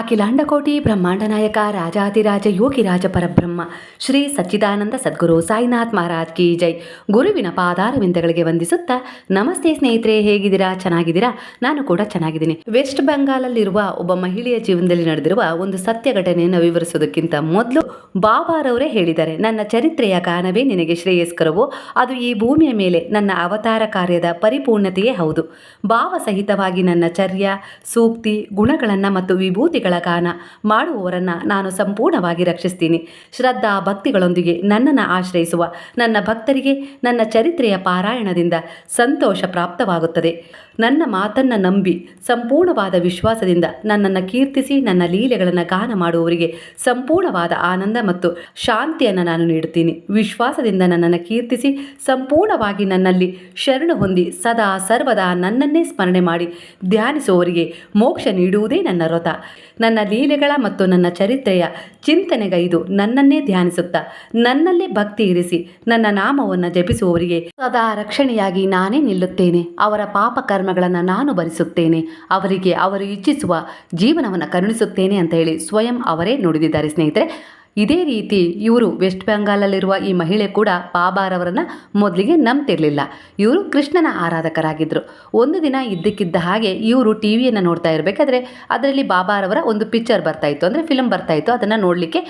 ಅಖಿಲಾಂಡಕೋಟಿ ಬ್ರಹ್ಮಾಂಡ ನಾಯಕ ರಾಜಾತಿರಾಜ ಯೋಗಿರಾಜ ಪರಬ್ರಹ್ಮ, ಶ್ರೀ ಸಚ್ಚಿದಾನಂದ ಸದ್ಗುರು ಸಾಯಿನಾಥ್ ಮಹಾರಾಜ್ ಕಿ ಜೈ. ಗುರುವಿನ ಪಾದಾರವಿಂದಗಳಿಗೆ ವಂದಿಸುತ್ತಾ, ನಮಸ್ತೆ ಸ್ನೇಹಿತರೆ, ಹೇಗಿದ್ದೀರಾ? ಚೆನ್ನಾಗಿದ್ದೀರಾ? ನಾನು ಕೂಡ ಚೆನ್ನಾಗಿದ್ದೀನಿ. ವೆಸ್ಟ್ ಬೆಂಗಾಲಲ್ಲಿರುವ ಒಬ್ಬ ಮಹಿಳೆಯ ಜೀವನದಲ್ಲಿ ನಡೆದಿರುವ ಒಂದು ಸತ್ಯ ಘಟನೆಯನ್ನು ವಿವರಿಸೋದಕ್ಕಿಂತ ಮೊದಲು ಬಾಬಾರವರೇ ಹೇಳಿದ್ದಾರೆ. ನನ್ನ ಚರಿತ್ರೆಯ ಗಾನವೇ ನಿನಗೆ ಶ್ರೇಯಸ್ಕರವೋ ಅದು ಈ ಭೂಮಿಯ ಮೇಲೆ ನನ್ನ ಅವತಾರ ಕಾರ್ಯದ ಪರಿಪೂರ್ಣತೆಯೇ ಹೌದು. ಭಾವ ಸಹಿತವಾಗಿ ನನ್ನ ಚರ್ಯ, ಸೂಕ್ತಿ, ಗುಣಗಳನ್ನು ಮತ್ತು ವಿಭೂತಿಗಳ ಗಾನ ಮಾಡುವವರನ್ನು ನಾನು ಸಂಪೂರ್ಣವಾಗಿ ರಕ್ಷಿಸ್ತೀನಿ. ಶ್ರದ್ಧಾ ಭಕ್ತಿಗಳೊಂದಿಗೆ ನನ್ನನ್ನು ಆಶ್ರಯಿಸುವ ನನ್ನ ಭಕ್ತರಿಗೆ ನನ್ನ ಚರಿತ್ರೆಯ ಪಾರಾಯಣದಿಂದ ಸಂತೋಷ ಪ್ರಾಪ್ತವಾಗುತ್ತದೆ. ನನ್ನ ಮಾತನ್ನು ನಂಬಿ, ಸಂಪೂರ್ಣವಾದ ವಿಶ್ವಾಸದಿಂದ ನನ್ನನ್ನು ಕೀರ್ತಿಸಿ, ನನ್ನ ಲೀಲೆಗಳನ್ನು ಗಾನ ಮಾಡುವವರಿಗೆ ಸಂಪೂರ್ಣವಾದ ಆನಂದ ಮತ್ತು ಶಾಂತಿಯನ್ನು ನಾನು ನೀಡುತ್ತೀನಿ. ವಿಶ್ವಾಸದಿಂದ ನನ್ನನ್ನು ಕೀರ್ತಿಸಿ, ಸಂಪೂರ್ಣವಾಗಿ ನನ್ನಲ್ಲಿ ಶರಣು ಹೊಂದಿ, ಸದಾ ಸರ್ವದಾ ನನ್ನನ್ನೇ ಸ್ಮರಣೆ ಮಾಡಿ ಧ್ಯಾನಿಸುವವರಿಗೆ ಮೋಕ್ಷ ನೀಡುವುದೇ ನನ್ನ ವ್ರತ. ನನ್ನ ಲೀಲೆಗಳ ಮತ್ತು ನನ್ನ ಚರಿತ್ರೆಯ ಚಿಂತನೆಗೈದು ನನ್ನನ್ನೇ ಧ್ಯಾನಿಸುತ್ತಾ, ನನ್ನಲ್ಲೇ ಭಕ್ತಿ ಇರಿಸಿ, ನನ್ನ ನಾಮವನ್ನು ಜಪಿಸುವವರಿಗೆ ಸದಾ ರಕ್ಷಣೆಯಾಗಿ ನಾನೇ ನಿಲ್ಲುತ್ತೇನೆ. ಅವರ ಪಾಪ ಕರ್ಮಗಳನ್ನು ನಾನು ಭರಿಸುತ್ತೇನೆ. ಅವರಿಗೆ ಅವರು ಇಚ್ಛಿಸುವ ಜೀವನವನ್ನು ಕರುಣಿಸುತ್ತೇನೆ ಅಂತ ಹೇಳಿ ಸ್ವಯಂ ಅವರೇ ನುಡಿದಿದ್ದಾರೆ ಸ್ನೇಹಿತರೆ. ಇದೇ ರೀತಿ ಇವರು ವೆಸ್ಟ್ ಬೆಂಗಾಲಲ್ಲಿರುವ ಈ ಮಹಿಳೆ ಕೂಡ ಪಾಬಾರವರನ್ನು ಮೊದಲಿಗೆ ನಂಬ್ತಿರಲಿಲ್ಲ. ಇವರು ಕೃಷ್ಣನ ಆರಾಧಕರಾಗಿದ್ದರು ಒಂದು ದಿನ ಇದ್ದಕ್ಕಿದ್ದ ಹಾಗೆ ಇವರು ಟಿ ವಿಯನ್ನು ನೋಡ್ತಾ ಇರಬೇಕಾದ್ರೆ ಅದರಲ್ಲಿ ಬಾಬಾರವರ ಒಂದು ಪಿಕ್ಚರ್ ಬರ್ತಾ ಇತ್ತು. ಅಂದರೆ ಫಿಲಮ್ ಬರ್ತಾ ಇತ್ತು. ಅದನ್ನು ನೋಡಲಿಕ್ಕೆ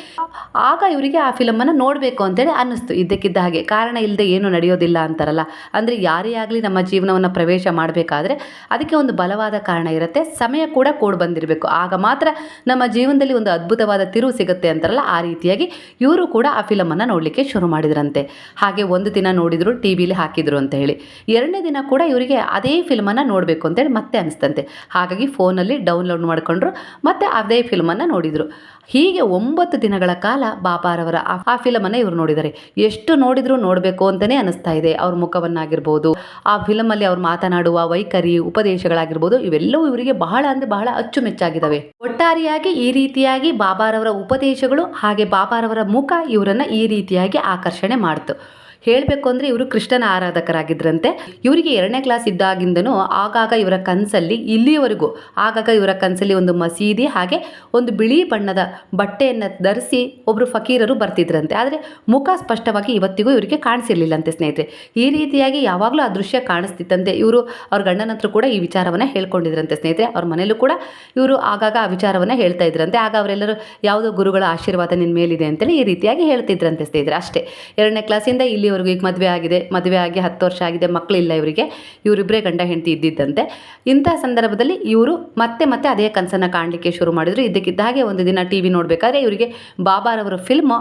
ಆಗ ಇವರಿಗೆ ಆ ಫಿಲಮನ್ನು ನೋಡಬೇಕು ಅಂತೇಳಿ ಅನ್ನಿಸ್ತು. ಇದ್ದಕ್ಕಿದ್ದ ಹಾಗೆ ಕಾರಣ ಇಲ್ಲದೆ ಏನು ನಡೆಯೋದಿಲ್ಲ ಅಂತಾರಲ್ಲ. ಅಂದರೆ ಯಾರೇ ಆಗಲಿ ನಮ್ಮ ಜೀವನವನ್ನು ಪ್ರವೇಶ ಮಾಡಬೇಕಾದ್ರೆ ಅದಕ್ಕೆ ಒಂದು ಬಲವಾದ ಕಾರಣ ಇರುತ್ತೆ. ಸಮಯ ಕೂಡ ಕೂಡಿ ಬಂದಿರಬೇಕು. ಆಗ ಮಾತ್ರ ನಮ್ಮ ಜೀವನದಲ್ಲಿ ಒಂದು ಅದ್ಭುತವಾದ ತಿರುವು ಸಿಗುತ್ತೆ ಅಂತಾರಲ್ಲ ಆ ರೀತಿಯಾಗಿ ಇವರು ಕೂಡ ಆ ಫಿಲಮನ್ನು ನೋಡಲಿಕ್ಕೆ ಶುರು ಮಾಡಿದ್ರಂತೆ. ಹಾಗೆ ಒಂದು ದಿನ ನೋಡಿದ್ರು ಟಿ ವಿಲಿ ಹಾಕಿದ್ರು ಅಂತ ಹೇಳಿ. ಎರಡನೇ ದಿನ ಕೂಡ ಇವರಿಗೆ ಅದೇ ಫಿಲ್ಮನ್ನು ನೋಡಬೇಕು ಅಂತೇಳಿ ಮತ್ತೆ ಅನಿಸ್ತಂತೆ. ಹಾಗಾಗಿ ಫೋನಲ್ಲಿ ಡೌನ್ಲೋಡ್ ಮಾಡಿಕೊಂಡ್ರು, ಮತ್ತೆ ಅದೇ ಫಿಲ್ಮನ್ನು ನೋಡಿದರು. ಹೀಗೆ ಒಂಬತ್ತು ದಿನಗಳ ಕಾಲ ಬಾಬಾರವರ ಆ- ಆ ಫಿಲಮನ್ನು ಇವರು ನೋಡಿದ್ದಾರೆ ಎಷ್ಟು ನೋಡಿದ್ರು ನೋಡಬೇಕು ಅಂತಲೇ ಅನಿಸ್ತಾ ಇದೆ. ಅವ್ರ ಮುಖವನ್ನಾಗಿರ್ಬೋದು, ಆ ಫಿಲಮಲ್ಲಿ ಅವ್ರು ಮಾತನಾಡುವ ವೈಖರಿ, ಉಪದೇಶಗಳಾಗಿರ್ಬೋದು, ಇವೆಲ್ಲವೂ ಇವರಿಗೆ ಬಹಳ ಅಂದರೆ ಬಹಳ ಅಚ್ಚುಮೆಚ್ಚಾಗಿದ್ದಾವೆ ಒಟ್ಟಾರೆಯಾಗಿ ಈ ರೀತಿಯಾಗಿ ಬಾಬಾರವರ ಉಪದೇಶಗಳು ಹಾಗೆ ಬಾಬಾರವರ ಮುಖ ಇವರನ್ನು ಈ ರೀತಿಯಾಗಿ ಆಕರ್ಷಣೆ ಮಾಡ್ತು. ಹೇಳಬೇಕು ಅಂದರೆ ಇವರು ಕೃಷ್ಣನ ಆರಾಧಕರಾಗಿದ್ದರಂತೆ ಇವರಿಗೆ ಎರಡನೇ ಕ್ಲಾಸ್ ಇದ್ದಾಗಿಂದನೂ ಆಗಾಗ ಇವರ ಕನಸಲ್ಲಿ ಇಲ್ಲಿಯವರೆಗೂ ಆಗಾಗ ಇವರ ಕನಸಲ್ಲಿ ಒಂದು ಮಸೀದಿ ಹಾಗೆ ಒಂದು ಬಿಳಿ ಬಣ್ಣದ ಬಟ್ಟೆಯನ್ನು ಧರಿಸಿ ಒಬ್ಬರು ಫಕೀರರು ಬರ್ತಿದ್ರಂತೆ. ಆದರೆ ಮುಖ ಸ್ಪಷ್ಟವಾಗಿ ಇವತ್ತಿಗೂ ಇವರಿಗೆ ಕಾಣಿಸಿರ್ಲಿಲ್ಲಂತೆ ಸ್ನೇಹಿತರೆ. ಈ ರೀತಿಯಾಗಿ ಯಾವಾಗಲೂ ಆ ದೃಶ್ಯ ಕಾಣಿಸ್ತಿತ್ತಂತೆ. ಇವರು ಅವ್ರ ಗಂಡನ ಕೂಡ ಈ ವಿಚಾರವನ್ನು ಹೇಳ್ಕೊಂಡಿದ್ರಂತೆ ಸ್ನೇಹಿತರೆ. ಅವ್ರ ಮನೆಯಲ್ಲೂ ಕೂಡ ಇವರು ಆಗಾಗ ಆ ವಿಚಾರವನ್ನು ಹೇಳ್ತಾ ಇದ್ರಂತೆ. ಆಗ ಅವರೆಲ್ಲರೂ ಯಾವುದೋ ಗುರುಗಳ ಆಶೀರ್ವಾದ ನಿನ್ನ ಮೇಲಿದೆ ಅಂತೇಳಿ ಈ ರೀತಿಯಾಗಿ ಹೇಳ್ತಿದ್ರಂತೆ ಸ್ನೇಹಿತರೆ. ಅಷ್ಟೇ. ಎರಡನೇ ಕ್ಲಾಸಿಂದ ಇಲ್ಲಿವರೆಗೂ ಈಗ ಮದುವೆ ಆಗಿದೆ, ಮದುವೆ ಆಗಿ ಹತ್ತು ವರ್ಷ ಆಗಿದೆ ಮಕ್ಕಳಿಲ್ಲ ಇವರಿಗೆ. ಇವರಿಬ್ಬರೇ ಗಂಡ ಹೆಂಡತಿ ಇದ್ದಿದ್ದಂತೆ. ಇಂಥ ಸಂದರ್ಭದಲ್ಲಿ ಇವರು ಮತ್ತೆ ಮತ್ತೆ ಅದೇ ಕನಸನ್ನು ಕಾಣಲಿಕ್ಕೆ ಶುರು ಮಾಡಿದರು. ಇದ್ದಕ್ಕಿದ್ದ ಹಾಗೆ ಒಂದು ದಿನ ಟಿ ವಿ ನೋಡಬೇಕಾದ್ರೆ ಇವರಿಗೆ ಬಾಬಾರವರ ಫಿಲ್ಮ್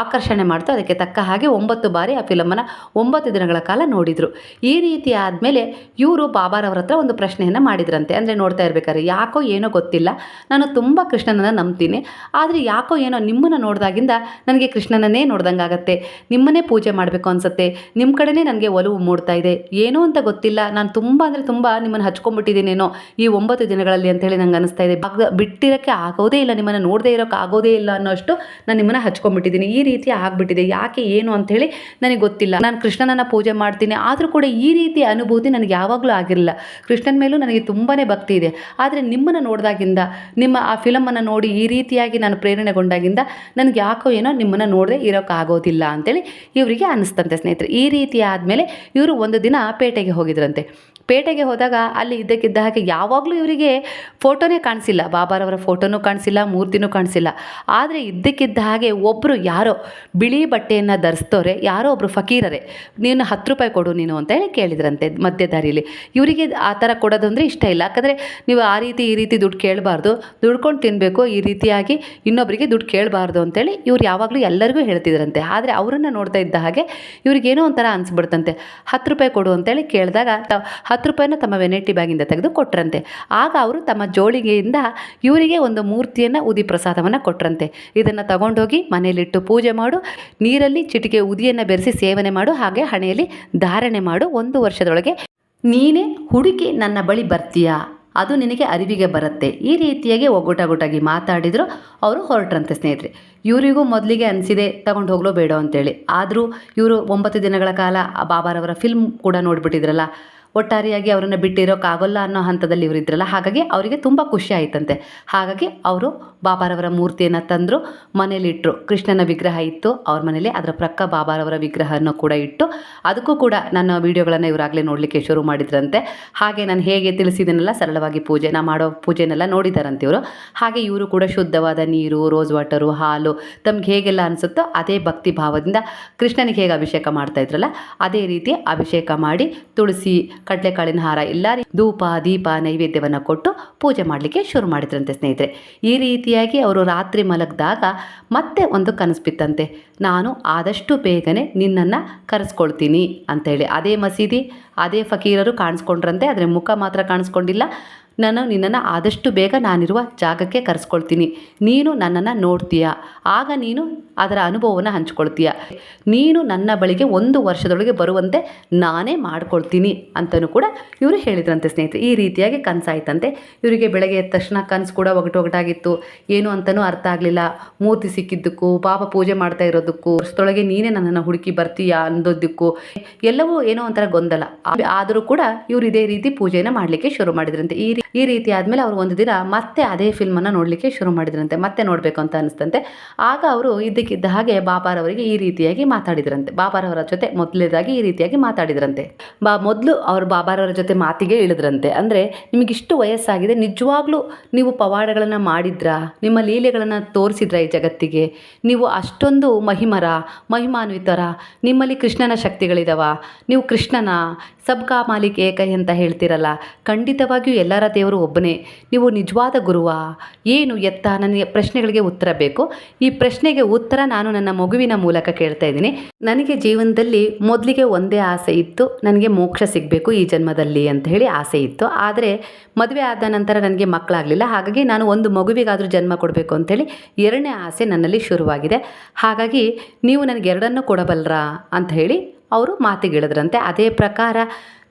ಆಕರ್ಷಣೆ ಮಾಡ್ತು. ಅದಕ್ಕೆ ತಕ್ಕ ಹಾಗೆ ಒಂಬತ್ತು ಬಾರಿ ಆ ಫಿಲಮನ್ನು ಒಂಬತ್ತು ದಿನಗಳ ಕಾಲ ನೋಡಿದರು. ಈ ರೀತಿ ಆದಮೇಲೆ ಇವರು ಬಾಬಾರವರ ಹತ್ರ ಒಂದು ಪ್ರಶ್ನೆಯನ್ನು ಮಾಡಿದ್ರಂತೆ. ಅಂದರೆ ನೋಡ್ತಾ ಇರ್ಬೇಕಾದ್ರೆ ಯಾಕೋ ಏನೋ ಗೊತ್ತಿಲ್ಲ. ನಾನು ತುಂಬ ಕೃಷ್ಣನನ್ನು ನಂಬ್ತೀನಿ. ಆದರೆ ಯಾಕೋ ಏನೋ ನಿಮ್ಮನ್ನು ನೋಡಿದಾಗಿಂದ ನನಗೆ ಕೃಷ್ಣನನ್ನೇ ನೋಡ್ದಂಗೆ ಆಗುತ್ತೆ ನಿಮ್ಮನ್ನೇ ಪೂಜೆ ಮಾಡಬೇಕು ಅನ್ಸುತ್ತೆ. ನಿಮ್ಮ ಕಡೆನೇ ನನಗೆ ಒಲವು ಮೂಡ್ತಾ ಇದೆ. ಏನೋ ಅಂತ ಗೊತ್ತಿಲ್ಲ. ನಾನು ತುಂಬ ಅಂದರೆ ತುಂಬ ನಿಮ್ಮನ್ನು ಹಚ್ಕೊಂಡ್ಬಿಟ್ಟಿದ್ದೀನೇನೋ ಈ ಒಂಬತ್ತು ದಿನಗಳಲ್ಲಿ ಅಂತ ಹೇಳಿ ನಂಗೆ ಅನಿಸ್ತಾ ಇದೆ. ಬಿಟ್ಟಿರೋಕ್ಕೆ ಆಗೋದೇ ಇಲ್ಲ. ನಿಮ್ಮನ್ನು ನೋಡದೇ ಇರೋಕ್ಕೆ ಆಗೋದೇ ಇಲ್ಲ ಅನ್ನೋಷ್ಟು ನಾನು ನಿಮ್ಮನ್ನು ಹಚ್ಕೊಂಡ್ಬಿಟ್ಟಿದ್ದೀನಿ. ಈ ರೀತಿ ಆಗಿಬಿಟ್ಟಿದೆ. ಯಾಕೆ, ಏನು ಅಂಥೇಳಿ ನನಗೆ ಗೊತ್ತಿಲ್ಲ. ನಾನು ಕೃಷ್ಣನನ್ನು ಪೂಜೆ ಮಾಡ್ತೀನಿ. ಆದರೂ ಕೂಡ ಈ ರೀತಿ ಅನುಭೂತಿ ನನಗೆ ಯಾವಾಗಲೂ ಆಗಿರಲಿಲ್ಲ. ಕೃಷ್ಣನ ಮೇಲೂ ನನಗೆ ತುಂಬಾ ಭಕ್ತಿ ಇದೆ. ಆದರೆ ನಿಮ್ಮನ್ನು ನೋಡಿದಾಗಿಂದ, ನಿಮ್ಮ ಆ ಫಿಲಮನ್ನು ನೋಡಿ ಈ ರೀತಿಯಾಗಿ ನಾನು ಪ್ರೇರಣೆಗೊಂಡಾಗಿಂದ, ನನಗೆ ಯಾಕೋ ಏನೋ ನಿಮ್ಮನ್ನು ನೋಡದೆ ಇರೋಕ್ಕಾಗೋದಿಲ್ಲ ಅಂತೇಳಿ ಇವರಿಗೆ ಅನ್ನಿಸ್ತಂತೆ ಸ್ನೇಹಿತರೆ ಈ ರೀತಿ ಆದಮೇಲೆ ಇವರು ಒಂದು ದಿನ ಪೇಟೆಗೆ ಹೋಗಿದ್ರಂತೆ. ಪೇಟೆಗೆ ಹೋದಾಗ ಅಲ್ಲಿ ಇದ್ದಕ್ಕಿದ್ದ ಹಾಗೆ ಯಾವಾಗಲೂ ಇವರಿಗೆ ಫೋಟೋನೇ ಕಾಣಿಸಿಲ್ಲ. ಬಾಬಾರವರ ಫೋಟೋನೂ ಕಾಣಿಸಿಲ್ಲ, ಮೂರ್ತಿನೂ ಕಾಣಿಸಿಲ್ಲ. ಆದರೆ ಇದ್ದಕ್ಕಿದ್ದ ಹಾಗೆ ಒಬ್ಬರು ಯಾರೋ ಬಿಳಿ ಬಟ್ಟೆಯನ್ನು ಧರಿಸ್ತವ್ರೆ, ಯಾರೋ ಒಬ್ಬರು ಫಕೀರರೇ, ನೀನು ಹತ್ತು ರೂಪಾಯಿ ಕೊಡು ನೀನು ಅಂತ ಹೇಳಿ ಕೇಳಿದ್ರಂತೆ ಮಧ್ಯದಾರಿಯಲ್ಲಿ ಇವರಿಗೆ ಆ ಥರ ಕೊಡೋದು ಇಷ್ಟ ಇಲ್ಲ. ಯಾಕಂದರೆ ನೀವು ಆ ರೀತಿ, ಈ ರೀತಿ ದುಡ್ಡು ಕೇಳಬಾರ್ದು. ದುಡ್ಕೊಂಡು ತಿನ್ನಬೇಕು ಈ ರೀತಿಯಾಗಿ ಇನ್ನೊಬ್ಬರಿಗೆ ದುಡ್ಡು ಕೇಳಬಾರ್ದು ಅಂತೇಳಿ ಇವ್ರು ಯಾವಾಗಲೂ ಎಲ್ಲರಿಗೂ ಹೇಳ್ತಿದ್ರಂತೆ. ಆದರೆ ಅವರನ್ನು ನೋಡ್ತಾ ಇದ್ದ ಹಾಗೆ ಇವ್ರಿಗೇನೋ ಒಂಥರ ಅನಿಸ್ಬಿಡ್ತಂತೆ. ಹತ್ತು ರೂಪಾಯಿ ಕೊಡು ಅಂತೇಳಿ ಕೇಳಿದಾಗ ತ ಹತ್ತು ರೂಪಾಯಿನ ತಮ್ಮ ವೆನೈಟಿ ಬ್ಯಾಗಿಂದ ತೆಗೆದು ಕೊಟ್ರಂತೆ. ಆಗ ಅವರು ತಮ್ಮ ಜೋಳಿಗೆಯಿಂದ ಇವರಿಗೆ ಒಂದು ಮೂರ್ತಿಯನ್ನು, ಉದಿ ಪ್ರಸಾದವನ್ನು ಕೊಟ್ರಂತೆ. ಇದನ್ನು ತಗೊಂಡೋಗಿ ಮನೆಯಲ್ಲಿಟ್ಟು ಪೂಜೆ ಮಾಡು, ನೀರಲ್ಲಿ ಚಿಟಿಕೆ ಉದಿಯನ್ನು ಬೆರೆಸಿ ಸೇವನೆ ಮಾಡು, ಹಾಗೆ ಹಣೆಯಲ್ಲಿ ಧಾರಣೆ ಮಾಡು. ಒಂದು ವರ್ಷದೊಳಗೆ ನೀನೇ ಹುಡುಕಿ ನನ್ನ ಬಳಿ ಬರ್ತೀಯಾ? ಅದು ನಿನಗೆ ಅರಿವಿಗೆ ಬರುತ್ತೆ. ಈ ರೀತಿಯಾಗಿ ಒಗ್ಗೂಟಾಗುಟ್ಟಾಗಿ ಮಾತಾಡಿದ್ರು ಅವರು ಹೊರಟ್ರಂತೆ ಸ್ನೇಹಿತರೆ. ಇವರಿಗೂ ಮೊದಲಿಗೆ ಅನಿಸಿದೆ, ತಗೊಂಡು ಹೋಗ್ಲೋ ಬೇಡ ಅಂತೇಳಿ. ಆದರೂ ಇವರು ಒಂಬತ್ತು ದಿನಗಳ ಕಾಲ ಆ ಬಾಬಾರವರ ಫಿಲ್ಮ್ ಕೂಡ ನೋಡಿಬಿಟ್ಟಿದ್ರಲ್ಲ ಒಟ್ಟಾರೆಯಾಗಿ ಅವರನ್ನು ಬಿಟ್ಟಿರೋಕ್ಕಾಗಲ್ಲ ಅನ್ನೋ ಹಂತದಲ್ಲಿ ಇವರು ಇದ್ರಲ್ಲ, ಹಾಗಾಗಿ ಅವರಿಗೆ ತುಂಬ ಖುಷಿ ಆಯಿತಂತೆ. ಹಾಗಾಗಿ ಅವರು ಬಾಬಾರವರ ಮೂರ್ತಿಯನ್ನು ತಂದರು ಮನೇಲಿಟ್ಟರು ಕೃಷ್ಣನ ವಿಗ್ರಹ ಇತ್ತು, ಅವ್ರ ಮನೇಲಿ ಅದರ ಪ್ರಕ್ಕ ಬಾಬಾರವರ ವಿಗ್ರಹವನ್ನು ಕೂಡ ಇಟ್ಟು, ಅದಕ್ಕೂ ಕೂಡ ನನ್ನ ವೀಡಿಯೋಗಳನ್ನು ಇವರಾಗಲೇ ನೋಡಲಿಕ್ಕೆ ಶುರು ಮಾಡಿದ್ರಂತೆ. ಹಾಗೆ ನಾನು ಹೇಗೆ ತಿಳಿಸಿದನೆಲ್ಲ, ಸರಳವಾಗಿ ಪೂಜೆ, ನಾ ಮಾಡೋ ಪೂಜೆನೆಲ್ಲ ನೋಡಿದಾರಂತೆ ಇವರು. ಹಾಗೆ ಇವರು ಕೂಡ ಶುದ್ಧವಾದ ನೀರು, ರೋಸ್ ವಾಟರು, ಹಾಲು, ತಮ್ಗೆ ಹೇಗೆಲ್ಲ ಅನಿಸುತ್ತೋ ಅದೇ ಭಕ್ತಿ ಭಾವದಿಂದ ಕೃಷ್ಣನಿಗೆ ಹೇಗೆ ಅಭಿಷೇಕ ಮಾಡ್ತಾ ಇದ್ರಲ್ಲ, ಅದೇ ರೀತಿ ಅಭಿಷೇಕ ಮಾಡಿ ತುಳಸಿ ಕಡಲೆಕಾಳಿನ ಹಾರ ಎಲ್ಲ ಧೂಪ, ದೀಪ, ನೈವೇದ್ಯವನ್ನು ಕೊಟ್ಟು ಪೂಜೆ ಮಾಡಲಿಕ್ಕೆ ಶುರು ಮಾಡಿದ್ರಂತೆ ಸ್ನೇಹಿತರೆ. ಈ ರೀತಿಯಾಗಿ ಅವರು ರಾತ್ರಿ ಮಲಗಿದಾಗ ಮತ್ತೆ ಒಂದು ಕನಸು ಬಿತ್ತಂತೆ. ನಾನು ಆದಷ್ಟು ಬೇಗನೆ ನಿನ್ನನ್ನು ಕರೆಸ್ಕೊಳ್ತೀನಿ ಅಂತೇಳಿ. ಅದೇ ಮಸೀದಿ, ಅದೇ ಫಕೀರರು ಕಾಣಿಸ್ಕೊಂಡ್ರಂತೆ. ಆದರೆ ಮುಖ ಮಾತ್ರ ಕಾಣಿಸ್ಕೊಂಡಿಲ್ಲ. ನಾನು ನಿನ್ನನ್ನು ಆದಷ್ಟು ಬೇಗ ನಾನಿರುವ ಜಾಗಕ್ಕೆ ಕರೆಸ್ಕೊಳ್ತೀನಿ. ನೀನು ನನ್ನನ್ನು ನೋಡ್ತೀಯ. ಆಗ ನೀನು ಅದರ ಅನುಭವವನ್ನು ಹಂಚ್ಕೊಳ್ತೀಯ. ನೀನು ನನ್ನ ಬಳಿಗೆ ಒಂದು ವರ್ಷದೊಳಗೆ ಬರುವಂತೆ ನಾನೇ ಮಾಡ್ಕೊಳ್ತೀನಿ ಅಂತಲೂ ಕೂಡ ಇವರು ಹೇಳಿದ್ರಂತೆ ಸ್ನೇಹಿತರೆ. ಈ ರೀತಿಯಾಗಿ ಕನಸಾಯ್ತಂತೆ. ಇವರಿಗೆ ಬೆಳಗ್ಗೆ ಎದ್ದ ತಕ್ಷಣ ಕನಸು ಕೂಡ ಒಗಟು ಒಗಟಾಗಿತ್ತು ಏನು ಅಂತಲೂ ಅರ್ಥ ಆಗಲಿಲ್ಲ. ಮೂರ್ತಿ ಸಿಕ್ಕಿದ್ದಕ್ಕೂ, ಪಾಪ ಪೂಜೆ ಮಾಡ್ತಾ ಇರೋದಕ್ಕೂ, ವರ್ಷದೊಳಗೆ ನೀನೇ ನನ್ನನ್ನು ಹುಡುಕಿ ಬರ್ತೀಯಾ ಅಂದೋದಕ್ಕೂ ಎಲ್ಲವೂ ಏನೋ ಒಂಥರ ಗೊಂದಲ. ಆದರೂ ಕೂಡ ಇವರು ಇದೇ ರೀತಿ ಪೂಜೆಯನ್ನು ಮಾಡಲಿಕ್ಕೆ ಶುರು ಮಾಡಿದ್ರಂತೆ. ಈ ರೀ- ಈ ರೀತಿ ಆದಮೇಲೆ ಅವರು ಒಂದು ದಿನ ಮತ್ತೆ ಅದೇ ಫಿಲ್ಮನ್ನು ನೋಡಲಿಕ್ಕೆ ಶುರು ಮಾಡಿದ್ರಂತೆ, ಮತ್ತೆ ನೋಡಬೇಕು ಅಂತ ಅನಿಸ್ತಂತೆ ಆಗ ಅವರು ಇದ್ದಕ್ಕಿದ್ದ ಹಾಗೆ ಬಾಬಾರವರಿಗೆ ಈ ರೀತಿಯಾಗಿ ಮಾತಾಡಿದ್ರಂತೆ. ಬಾಬಾರವರ ಜೊತೆ ಮೊದಲೇದಾಗಿ ಈ ರೀತಿಯಾಗಿ ಮಾತಾಡಿದ್ರಂತೆ. ಬಾ, ಮೊದಲು ಅವರು ಬಾಬಾರವರ ಜೊತೆ ಮಾತಿಗೆ ಇಳಿದ್ರಂತೆ. ಅಂದರೆ ನಿಮಗಿಷ್ಟು ವಯಸ್ಸಾಗಿದೆ, ನಿಜವಾಗ್ಲೂ ನೀವು ಪವಾಡಗಳನ್ನು ಮಾಡಿದ್ರಾ? ನಿಮ್ಮ ಲೀಲೆಗಳನ್ನು ತೋರಿಸಿದ್ರ ಈ ಜಗತ್ತಿಗೆ? ನೀವು ಅಷ್ಟೊಂದು ಮಹಿಮರ, ಮಹಿಮಾನ್ವಿತರ? ನಿಮ್ಮಲ್ಲಿ ಕೃಷ್ಣನ ಶಕ್ತಿಗಳಿದಾವ? ನೀವು ಕೃಷ್ಣನ? ಸಬ್ಕಾ ಮಾಲಿಕ್ ಏಕೈ ಅಂತ ಹೇಳ್ತಿರಲ್ಲ, ಖಂಡಿತವಾಗಿಯೂ ಎಲ್ಲರ ದೇವರು ಒಬ್ಬನೇ. ನೀವು ನಿಜವಾದ ಗುರುವ? ಏನು ಎತ್ತ ನನಗೆ ಪ್ರಶ್ನೆಗಳಿಗೆ ಉತ್ತರ ಬೇಕು? ಈ ಪ್ರಶ್ನೆಗೆ ಉತ್ತರ ನಾನು ನನ್ನ ಮಗುವಿನ ಮೂಲಕ ಕೇಳ್ತಾ ಇದ್ದೀನಿ. ನನಗೆ ಜೀವನದಲ್ಲಿ ಮೊದಲಿಗೆ ಒಂದೇ ಆಸೆ ಇತ್ತು, ನನಗೆ ಮೋಕ್ಷ ಸಿಗಬೇಕು ಈ ಜನ್ಮದಲ್ಲಿ ಅಂತ ಹೇಳಿ ಆಸೆ ಇತ್ತು. ಆದರೆ ಮದುವೆ ಆದ ನಂತರ ನನಗೆ ಮಕ್ಕಳಾಗಲಿಲ್ಲ. ಹಾಗಾಗಿ ನಾನು ಒಂದು ಮಗುವಿಗಾದರೂ ಜನ್ಮ ಕೊಡಬೇಕು ಅಂಥೇಳಿ ಎರಡನೇ ಆಸೆ ನನ್ನಲ್ಲಿ ಶುರುವಾಗಿದೆ. ಹಾಗಾಗಿ ನೀವು ನನಗೆ ಎರಡನ್ನೂ ಕೊಡಬಲ್ಲರಾ ಅಂತ ಹೇಳಿ ಅವರು ಮಾತಿಗಿಳಿದ್ರಂತೆ ಅದೇ ಪ್ರಕಾರ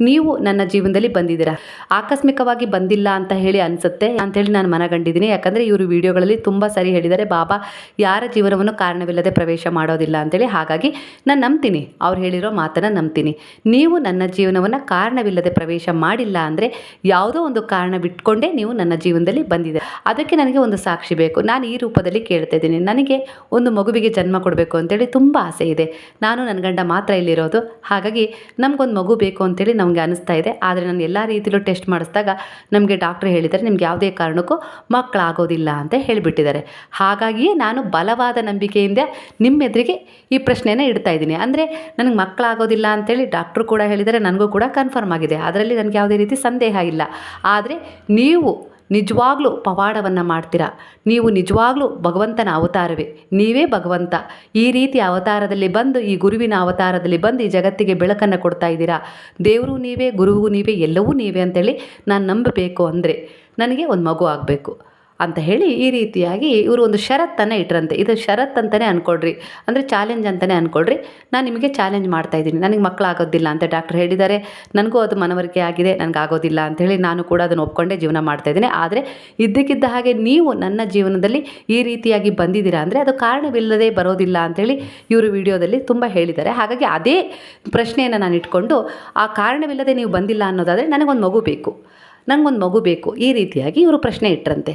ನೀವು ನನ್ನ ಜೀವನದಲ್ಲಿ ಬಂದಿದ್ದೀರಾ? ಆಕಸ್ಮಿಕವಾಗಿ ಬಂದಿಲ್ಲ ಅಂತ ಹೇಳಿ ಅನಿಸುತ್ತೆ ಅಂಥೇಳಿ ನಾನು ಮನಗಂಡಿದ್ದೀನಿ. ಯಾಕಂದರೆ ಇವರು ವಿಡಿಯೋಗಳಲ್ಲಿ ತುಂಬ ಸರಿ ಹೇಳಿದ್ದಾರೆ, ಬಾಬಾ, ಯಾರ ಜೀವನವನ್ನು ಕಾರಣವಿಲ್ಲದೆ ಪ್ರವೇಶ ಮಾಡೋದಿಲ್ಲ ಅಂತೇಳಿ ಹಾಗಾಗಿ ನಾನು ನಂಬ್ತೀನಿ. ಅವ್ರು ಹೇಳಿರೋ ಮಾತನ್ನು ನಂಬ್ತೀನಿ. ನೀವು ನನ್ನ ಜೀವನವನ್ನು ಕಾರಣವಿಲ್ಲದೆ ಪ್ರವೇಶ ಮಾಡಿಲ್ಲ ಅಂದರೆ ಯಾವುದೋ ಒಂದು ಕಾರಣ ಬಿಟ್ಕೊಂಡೇ ನೀವು ನನ್ನ ಜೀವನದಲ್ಲಿ ಬಂದಿದೆ ಅದಕ್ಕೆ ನನಗೆ ಒಂದು ಸಾಕ್ಷಿ ಬೇಕು. ನಾನು ಈ ರೂಪದಲ್ಲಿ ಕೇಳ್ತಾ ಇದ್ದೀನಿ. ನನಗೆ ಒಂದು ಮಗುವಿಗೆ ಜನ್ಮ ಕೊಡಬೇಕು ಅಂತೇಳಿ ತುಂಬ ಆಸೆ ಇದೆ. ನಾನು ನನ್ನ ಗಂಡ ಮಾತ್ರ ಇಲ್ಲಿರೋದು ಹಾಗಾಗಿ ನಮಗೊಂದು ಮಗು ಬೇಕು ಅಂತೇಳಿ ನಮಗೆ ಅನಿಸ್ತಾ ಇದೆ. ಆದರೆ ನಾನು ಎಲ್ಲ ರೀತಿಯಲ್ಲೂ ಟೆಸ್ಟ್ ಮಾಡಿಸಿದಾಗ ನಮಗೆ ಡಾಕ್ಟ್ರ್ ಹೇಳಿದರೆ, ನಿಮ್ಗೆ ಯಾವುದೇ ಕಾರಣಕ್ಕೂ ಮಕ್ಕಳಾಗೋದಿಲ್ಲ ಅಂತ ಹೇಳಿಬಿಟ್ಟಿದ್ದಾರೆ. ಹಾಗಾಗಿಯೇ ನಾನು ಬಲವಾದ ನಂಬಿಕೆಯಿಂದ ನಿಮ್ಮೆದುರಿಗೆ ಈ ಪ್ರಶ್ನೆಯನ್ನು ಇಡ್ತಾ ಇದ್ದೀನಿ. ಅಂದರೆ ನನಗೆ ಮಕ್ಕಳಾಗೋದಿಲ್ಲ ಅಂತೇಳಿ ಡಾಕ್ಟ್ರು ಕೂಡ ಹೇಳಿದರೆ, ನನಗೂ ಕೂಡ ಕನ್ಫರ್ಮ್ ಆಗಿದೆ. ಅದರಲ್ಲಿ ನನಗೆ ಯಾವುದೇ ರೀತಿ ಸಂದೇಹ ಇಲ್ಲ. ಆದರೆ ನೀವು ನಿಜವಾಗ್ಲೂ ಪವಾಡವನ್ನು ಮಾಡ್ತೀರಾ. ನೀವು ನಿಜವಾಗ್ಲೂ ಭಗವಂತನ ಅವತಾರವೇ. ನೀವೇ ಭಗವಂತ. ಈ ರೀತಿ ಅವತಾರದಲ್ಲಿ ಬಂದು, ಈ ಗುರುವಿನ ಅವತಾರದಲ್ಲಿ ಬಂದು ಈ ಜಗತ್ತಿಗೆ ಬೆಳಕನ್ನು ಕೊಡ್ತಾ ಇದ್ದೀರಾ? ದೇವರು ನೀವೇ, ಗುರುವು ನೀವೇ, ಎಲ್ಲವೂ ನೀವೇ ಅಂತೇಳಿ ನಾನು ನಂಬಬೇಕು ಅಂದರೆ ನನಗೆ ಒಂದು ಮಗು ಆಗಬೇಕು. ಅಂತ ಹೇಳಿ ಈ ರೀತಿಯಾಗಿ ಇವರು ಒಂದು ಷರತ್ತನ್ನು ಇಟ್ರಂತೆ. ಇದು ಷರತ್ ಅಂತಲೇ ಅಂದ್ಕೊಳ್ರಿ ಅಂದರೆ ಚಾಲೆಂಜ್ ಅಂತಲೇ ಅಂದ್ಕೊಳ್ರಿ ನಾನು ನಿಮಗೆ ಚಾಲೆಂಜ್ ಮಾಡ್ತಾ ಇದ್ದೀನಿ. ನನಗೆ ಮಕ್ಕಳಾಗೋದಿಲ್ಲ ಅಂತ ಡಾಕ್ಟ್ರ್ ಹೇಳಿದ್ದಾರೆ. ನನಗೂ ಅದು ಮನವರಿಕೆ ಆಗಿದೆ. ನನಗೆ ಆಗೋದಿಲ್ಲ ಅಂಥೇಳಿ ನಾನು ಕೂಡ ಅದನ್ನು ಒಪ್ಕೊಂಡೇ ಜೀವನ ಮಾಡ್ತಾ ಇದ್ದೀನಿ. ಆದರೆ ಇದ್ದಕ್ಕಿದ್ದ ಹಾಗೆ ನೀವು ನನ್ನ ಜೀವನದಲ್ಲಿ ಈ ರೀತಿಯಾಗಿ ಬಂದಿದ್ದೀರಾ ಅಂದರೆ ಅದು ಕಾರಣವಿಲ್ಲದೆ ಬರೋದಿಲ್ಲ ಅಂಥೇಳಿ ಇವರು ವಿಡಿಯೋದಲ್ಲಿ ತುಂಬ ಹೇಳಿದ್ದಾರೆ. ಹಾಗಾಗಿ ಅದೇ ಪ್ರಶ್ನೆಯನ್ನು ನಾನು ಇಟ್ಕೊಂಡು ಆ ಕಾರಣವಿಲ್ಲದೆ ನೀವು ಬಂದಿಲ್ಲ ಅನ್ನೋದಾದರೆ ನನಗೊಂದು ಮಗು ಬೇಕು. ನನಗೊಂದು ಮಗು ಬೇಕು. ಈ ರೀತಿಯಾಗಿ ಇವರು ಪ್ರಶ್ನೆ ಇಟ್ಟರಂತೆ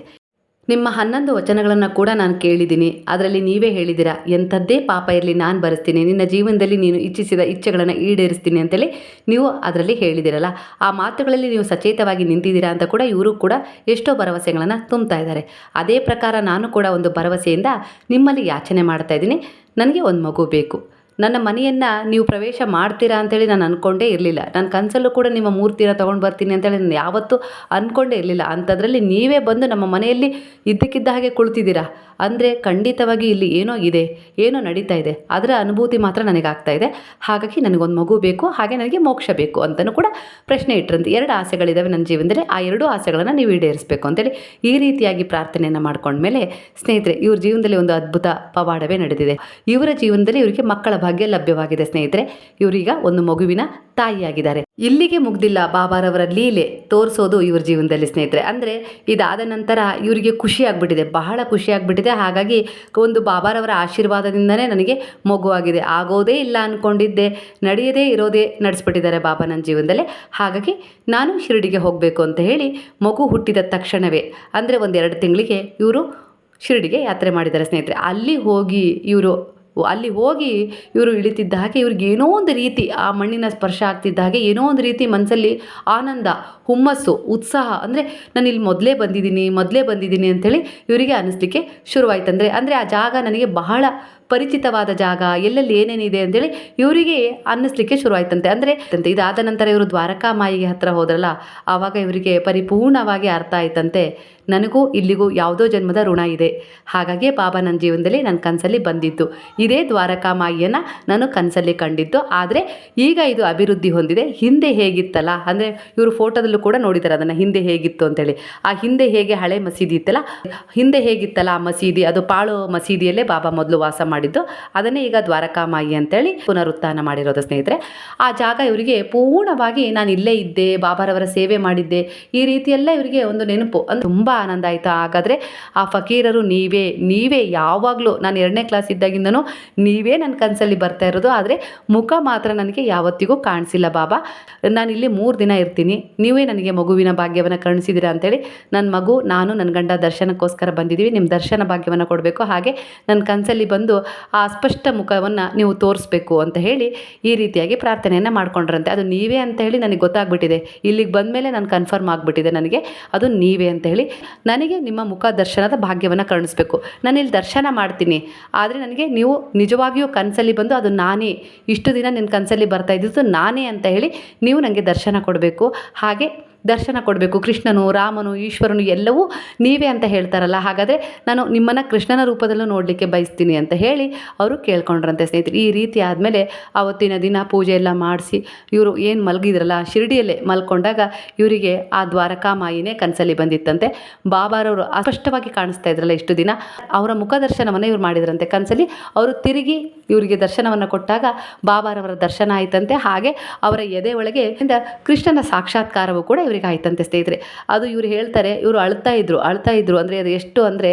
ನಿಮ್ಮ ಹನ್ನೊಂದು ವಚನಗಳನ್ನು ಕೂಡ ನಾನು ಕೇಳಿದ್ದೀನಿ. ಅದರಲ್ಲಿ ನೀವೇ ಹೇಳಿದ್ದೀರಾ, ಎಂಥದ್ದೇ ಪಾಪ ಇರಲಿ ನಾನು ಬರೆಸ್ತೀನಿ, ನಿನ್ನ ಜೀವನದಲ್ಲಿ ನೀನು ಇಚ್ಛಿಸಿದ ಇಚ್ಛೆಗಳನ್ನು ಈಡೇರಿಸ್ತೀನಿ ಅಂತೇಳಿ ನೀವು ಅದರಲ್ಲಿ ಹೇಳಿದಿರಲ್ಲ ಆ ಮಾತುಗಳಲ್ಲಿ ನೀವು ಸಚೇತವಾಗಿ ನಿಂತಿದ್ದೀರಾ ಅಂತ ಕೂಡ ಇವರು ಕೂಡ ಎಷ್ಟೋ ಭರವಸೆಗಳನ್ನು ತುಂಬ್ತಾ ಇದ್ದಾರೆ. ಅದೇ ಪ್ರಕಾರ ನಾನು ಕೂಡ ಒಂದು ಭರವಸೆಯಿಂದ ನಿಮ್ಮಲ್ಲಿ ಯಾಚನೆ ಮಾಡ್ತಾ ಇದ್ದೀನಿ. ನನಗೆ ಒಂದು ಮಗು ಬೇಕು. ನನ್ನ ಮನೆಯನ್ನು ನೀವು ಪ್ರವೇಶ ಮಾಡ್ತೀರಾ ಅಂತೇಳಿ ನಾನು ಅಂದ್ಕೊಂಡೇ ಇರಲಿಲ್ಲ. ನನ್ನ ಕನಸಲ್ಲೂ ಕೂಡ ನಿಮ್ಮ ಮೂರ್ತಿನ ತೊಗೊಂಡು ಬರ್ತೀನಿ ಅಂತೇಳಿ ನಾನು ಯಾವತ್ತೂ ಅಂದ್ಕೊಂಡೇ ಇರಲಿಲ್ಲ. ಅಂಥದ್ರಲ್ಲಿ ನೀವೇ ಬಂದು ನಮ್ಮ ಮನೆಯಲ್ಲಿ ಇದ್ದಕ್ಕಿದ್ದ ಹಾಗೆ ಕುಳಿತಿದ್ದೀರಾ? ಅಂದರೆ ಖಂಡಿತವಾಗಿ ಇಲ್ಲಿ ಏನೋ ಇದೆ, ಏನೋ ನಡೀತಾ ಇದೆ. ಅದರ ಅನುಭೂತಿ ಮಾತ್ರ ನನಗೆ ಆಗ್ತಾ ಇದೆ. ಹಾಗಾಗಿ ನನಗೊಂದು ಮಗು ಬೇಕು, ಹಾಗೆ ನನಗೆ ಮೋಕ್ಷ ಬೇಕು ಅಂತಲೂ ಕೂಡ ಪ್ರಶ್ನೆ ಇಟ್ಟರಂತೆ. ಎರಡು ಆಸೆಗಳಿದ್ದಾವೆ ನನ್ನ ಜೀವನದಲ್ಲಿ. ಆ ಎರಡೂ ಆಸೆಗಳನ್ನು ನೀವು ಈಡೇರಿಸಬೇಕು ಅಂತೇಳಿ ಈ ರೀತಿಯಾಗಿ ಪ್ರಾರ್ಥನೆಯನ್ನು ಮಾಡ್ಕೊಂಡ್ಮೇಲೆ ಸ್ನೇಹಿತರೆ, ಇವ್ರ ಜೀವನದಲ್ಲಿ ಒಂದು ಅದ್ಭುತ ಪವಾಡವೇ ನಡೆದಿದೆ. ಇವರ ಜೀವನದಲ್ಲಿ ಇವರಿಗೆ ಮಕ್ಕಳ ಭಾಗ್ಯ ಲಭ್ಯವಾಗಿದೆ, ಸ್ನೇಹಿತರೆ. ಇವರೀಗ ಒಂದು ಮಗುವಿನ ತಾಯಿಯಾಗಿದ್ದಾರೆ. ಇಲ್ಲಿಗೆ ಮುಗ್ದಿಲ್ಲ ಬಾಬಾರವರ ಲೀಲೆ. ತೋರಿಸೋದು ಇವ್ರ ಜೀವನದಲ್ಲಿ, ಸ್ನೇಹಿತರೆ. ಅಂದರೆ ಇದಾದ ನಂತರ ಇವರಿಗೆ ಖುಷಿ ಆಗ್ಬಿಟ್ಟಿದೆ. ಬಹಳ ಖುಷಿ ಆಗ್ಬಿಟ್ಟಿದೆ. ಹಾಗಾಗಿ ಒಂದು ಬಾಬಾರವರ ಆಶೀರ್ವಾದದಿಂದನೇ ನನಗೆ ಮಗುವಾಗಿದೆ ಆಗೋದೇ. ಇಲ್ಲ ಅಂದ್ಕೊಂಡಿದ್ದೆ ನಡೆಯದೇ ಇರೋದೇ ನಡೆಸ್ಬಿಟ್ಟಿದ್ದಾರೆ ಬಾಬಾ ನನ್ನ ಜೀವನದಲ್ಲಿ. ಹಾಗಾಗಿ ನಾನು ಶಿರಡಿಗೆ ಹೋಗಬೇಕು ಅಂತ ಹೇಳಿ ಮಗು ಹುಟ್ಟಿದ ತಕ್ಷಣವೇ, ಅಂದರೆ ಒಂದೆರಡು ತಿಂಗಳಿಗೆ ಇವರು ಶಿರಡಿಗೆ ಯಾತ್ರೆ ಮಾಡಿದ್ದಾರೆ, ಸ್ನೇಹಿತರೆ. ಅಲ್ಲಿ ಹೋಗಿ ಇವರು ಅಲ್ಲಿ ಹೋಗಿ ಇವರು ಇಳಿತಿದ್ದ ಹಾಗೆ ಇವ್ರಿಗೆ ಏನೋ ಒಂದು ರೀತಿ ಆ ಮಣ್ಣಿನ ಸ್ಪರ್ಶ ಆಗ್ತಿದ್ದ ಹಾಗೆ ಏನೋ ಒಂದು ರೀತಿ ಮನಸ್ಸಲ್ಲಿ ಆನಂದ, ಹುಮ್ಮಸ್ಸು, ಉತ್ಸಾಹ, ಅಂದರೆ ನಾನು ಇಲ್ಲಿ ಮೊದಲೇ ಬಂದಿದ್ದೀನಿ ಮೊದಲೇ ಬಂದಿದ್ದೀನಿ ಅಂಥೇಳಿ ಇವರಿಗೆ ಅನ್ನಿಸ್ಲಿಕ್ಕೆ ಶುರುವಾಯ್ತು ಅಂದರೆ ಅಂದರೆ ಆ ಜಾಗ ನನಗೆ ಬಹಳ ಪರಿಚಿತವಾದ ಜಾಗ, ಎಲ್ಲೆಲ್ಲಿ ಏನೇನಿದೆ ಅಂತೇಳಿ ಇವರಿಗೆ ಅನ್ನಿಸ್ಲಿಕ್ಕೆ ಶುರುವಾಯ್ತಂತೆ. ಅಂದರೆ ಇದಾದ ನಂತರ ಇವರು ದ್ವಾರಕಾ ಮಾಯಿಗೆ ಹತ್ರ ಹೋದ್ರಲ್ಲ, ಆವಾಗ ಇವರಿಗೆ ಪರಿಪೂರ್ಣವಾಗಿ ಅರ್ಥ ಆಯ್ತಂತೆ. ನನಗೂ ಇಲ್ಲಿಗೂ ಯಾವುದೋ ಜನ್ಮದ ಋಣ ಇದೆ. ಹಾಗಾಗಿ ಬಾಬಾ ನನ್ನ ಜೀವನದಲ್ಲಿ ನನ್ನ ಕನಸಲ್ಲಿ ಬಂದಿದ್ದು. ಇದೇ ದ್ವಾರಕಾ ಮಾಯಿಯನ್ನು ನಾನು ಕನಸಲ್ಲಿ ಕಂಡಿದ್ದು. ಆದರೆ ಈಗ ಇದು ಅಭಿವೃದ್ಧಿ ಹೊಂದಿದೆ. ಹಿಂದೆ ಹೇಗಿತ್ತಲ್ಲ, ಅಂದರೆ ಇವರು ಫೋಟೋದಲ್ಲೂ ಕೂಡ ನೋಡಿದ್ದಾರೆ ಅದನ್ನು, ಹಿಂದೆ ಹೇಗಿತ್ತು ಅಂತೇಳಿ. ಆ ಹಿಂದೆ ಹೇಗೆ ಹಳೆ ಮಸೀದಿ ಇತ್ತಲ್ಲ, ಹಿಂದೆ ಹೇಗಿತ್ತಲ್ಲ ಆ ಮಸೀದಿ, ಅದು ಪಾಳು ಮಸೀದಿಯಲ್ಲೇ ಬಾಬಾ ಮೊದಲು ವಾಸ ಮಾಡಿದ್ದು. ಅದನ್ನೇ ಈಗ ದ್ವಾರಕಾಮಾಯಿ ಅಂತೇಳಿ ಪುನರುತ್ಥಾನ ಮಾಡಿರೋದು ಸ್ನೇಹಿತರೆ. ಆ ಜಾಗ ಇವರಿಗೆ ಪೂರ್ಣವಾಗಿ ನಾನು ಇಲ್ಲೇ ಇದ್ದೆ, ಬಾಬಾರವರ ಸೇವೆ ಮಾಡಿದ್ದೆ. ಈ ರೀತಿಯೆಲ್ಲ ಇವರಿಗೆ ಒಂದು ನೆನಪು. ಅಂದ್ರೆ ತುಂಬ ಆನಂದ ಆಯಿತು. ಹಾಗಾದರೆ ಆ ಫಕೀರರು ನೀವೇ ನೀವೇ ಯಾವಾಗಲೂ, ನಾನು ಎರಡನೇ ಕ್ಲಾಸ್ ಇದ್ದಾಗಿಂದನು ನೀವೇ ನನ್ನ ಕನಸಲ್ಲಿ ಬರ್ತಾ ಇರೋದು. ಆದರೆ ಮುಖ ಮಾತ್ರ ನನಗೆ ಯಾವತ್ತಿಗೂ ಕಾಣಿಸಿಲ್ಲ ಬಾಬಾ. ನಾನು ಇಲ್ಲಿ ಮೂರು ದಿನ ಇರ್ತೀನಿ. ನೀವೇ ನನಗೆ ಮಗುವಿನ ಭಾಗ್ಯವನ್ನು ಕರುಣಿಸಿದ್ದೀರಾ ಅಂತೇಳಿ ನನ್ನ ಮಗು, ನಾನು ನನ್ನ ಗಂಡ ದರ್ಶನಕ್ಕೋಸ್ಕರ ಬಂದಿದ್ದೀವಿ ನಿಮ್ಮ ದರ್ಶನ ಭಾಗ್ಯವನ್ನು ಕೊಡಬೇಕು. ಹಾಗೆ ನನ್ನ ಕನಸಲ್ಲಿ ಬಂದು ಆ ಸ್ಪಷ್ಟ ಮುಖವನ್ನು ನೀವು ತೋರಿಸ್ಬೇಕು ಅಂತ ಹೇಳಿ ಈ ರೀತಿಯಾಗಿ ಪ್ರಾರ್ಥನೆಯನ್ನು ಮಾಡ್ಕೊಂಡ್ರಂತೆ. ಅದು ನೀವೇ ಅಂತ ಹೇಳಿ ನನಗೆ ಗೊತ್ತಾಗ್ಬಿಟ್ಟಿದೆ. ಇಲ್ಲಿಗೆ ಬಂದಮೇಲೆ ನಾನು ಕನ್ಫರ್ಮ್ ಆಗಿಬಿಟ್ಟಿದೆ ನನಗೆ. ಅದು ನೀವೇ ಅಂತ ಹೇಳಿ ನನಗೆ ನಿಮ್ಮ ಮುಖ ದರ್ಶನದ ಭಾಗ್ಯವನ್ನು ಕರುಣಿಸ್ಬೇಕು ನಾನು ಇಲ್ಲಿ ದರ್ಶನ ಮಾಡ್ತೀನಿ. ಆದರೆ ನನಗೆ ನೀವು ನಿಜವಾಗಿಯೂ ಕನಸಲ್ಲಿ ಬಂದು ಅದು ನಾನೇ. ಇಷ್ಟು ದಿನ ನಿನ್ನ ಕನಸಲ್ಲಿ ಬರ್ತಾ ಇದ್ದಿದ್ದು ನಾನೇ ಅಂತ ಹೇಳಿ ನೀವು ನನಗೆ ದರ್ಶನ ಕೊಡಬೇಕು. ಹಾಗೆ ದರ್ಶನ ಕೊಡಬೇಕು. ಕೃಷ್ಣನು, ರಾಮನು, ಈಶ್ವರನು ಎಲ್ಲವೂ ನೀವೇ ಅಂತ ಹೇಳ್ತಾರಲ್ಲ. ಹಾಗಾದರೆ ನಾನು ನಿಮ್ಮನ್ನು ಕೃಷ್ಣನ ರೂಪದಲ್ಲೂ ನೋಡಲಿಕ್ಕೆ ಬಯಸ್ತೀನಿ ಅಂತ ಹೇಳಿ ಅವರು ಕೇಳ್ಕೊಂಡ್ರಂತೆ ಸ್ನೇಹಿತರು. ಈ ರೀತಿ ಆದಮೇಲೆ ಆವತ್ತಿನ ದಿನ ಪೂಜೆ ಎಲ್ಲ ಮಾಡಿಸಿ ಇವರು ಏನು ಮಲಗಿದ್ರಲ್ಲ, ಶಿರಡಿಯಲ್ಲೇ ಮಲ್ಕೊಂಡಾಗ ಇವರಿಗೆ ಆ ದ್ವಾರಕಾ ಮಾಯಿನೇ ಕನಸಲ್ಲಿ ಬಂದಿತ್ತಂತೆ. ಬಾಬಾರವರು ಅಸ್ಪಷ್ಟವಾಗಿ ಕಾಣಿಸ್ತಾ ಇದ್ರಲ್ಲ ಇಷ್ಟು ದಿನ. ಅವರ ಮುಖ ದರ್ಶನವನ್ನು ಇವ್ರು ಮಾಡಿದ್ರಂತೆ. ಕನಸಲ್ಲಿ ಅವರು ತಿರುಗಿ ಇವರಿಗೆ ದರ್ಶನವನ್ನು ಕೊಟ್ಟಾಗ ಬಾಬಾರವರ ದರ್ಶನ ಆಯಿತಂತೆ. ಹಾಗೆ ಅವರ ಎದೆ ಒಳಗೆ ಕೃಷ್ಣನ ಸಾಕ್ಷಾತ್ಕಾರವು ಕೂಡ ಇವರಿಗೆ ಆಯ್ತಂತೆ ಸ್ನೇಹಿತರೆ. ಅದು ಇವ್ರು ಹೇಳ್ತಾರೆ, ಇವರು ಅಳ್ತಾ ಇದ್ರು ಅಳ್ತಾ ಇದ್ರು ಅಂದರೆ ಅದು ಎಷ್ಟು ಅಂದರೆ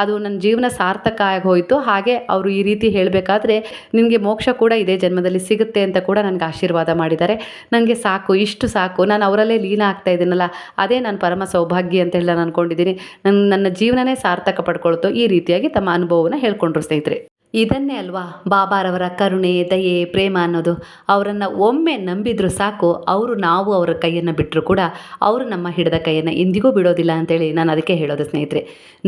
ಅದು ನನ್ನ ಜೀವನ ಸಾರ್ಥಕ ಆಗಿ ಹೋಯಿತು. ಹಾಗೆ ಅವರು ಈ ರೀತಿ ಹೇಳಬೇಕಾದ್ರೆ ನಿಮಗೆ ಮೋಕ್ಷ ಕೂಡ ಇದೇ ಜನ್ಮದಲ್ಲಿ ಸಿಗುತ್ತೆ ಅಂತ ಕೂಡ ನನಗೆ ಆಶೀರ್ವಾದ ಮಾಡಿದ್ದಾರೆ. ನನಗೆ ಸಾಕು, ಇಷ್ಟು ಸಾಕು. ನಾನು ಅವರಲ್ಲೇ ಲೀನ ಆಗ್ತಾ ಇದ್ದೀನಲ್ಲ, ಅದೇ ನಾನು ಪರಮ ಸೌಭಾಗ್ಯ ಅಂತ ಹೇಳಿ ನಾನು ಅಂದ್ಕೊಂಡಿದ್ದೀನಿ ನನ್ನ ನನ್ನ ಜೀವನನೇ ಸಾರ್ಥಕ ಪಡ್ಕೊಳ್ತು ಈ ರೀತಿಯಾಗಿ ತಮ್ಮ ಅನುಭವವನ್ನು ಹೇಳ್ಕೊಂಡ್ರು ಸ್ನೇಹಿತರೆ. ಇದನ್ನೇ ಅಲ್ವಾ? ಬಾಬಾರವರ ಕರುಣೆ, ದಯೆ, ಪ್ರೇಮ ಅನ್ನೋದು. ಅವರನ್ನು ಒಮ್ಮೆ ನಂಬಿದ್ರು ಸಾಕು, ಅವರು ನಾವು ಅವರ ಕೈಯನ್ನು ಬಿಟ್ಟರು ಕೂಡ ಅವರು ನಮ್ಮ ಹಿಡಿದ ಕೈಯನ್ನು ಎಂದಿಗೂ ಬಿಡೋದಿಲ್ಲ ಅಂತೇಳಿ ನಾನು ಅದಕ್ಕೆ ಹೇಳೋದು ಸ್ನೇಹಿತರೆ.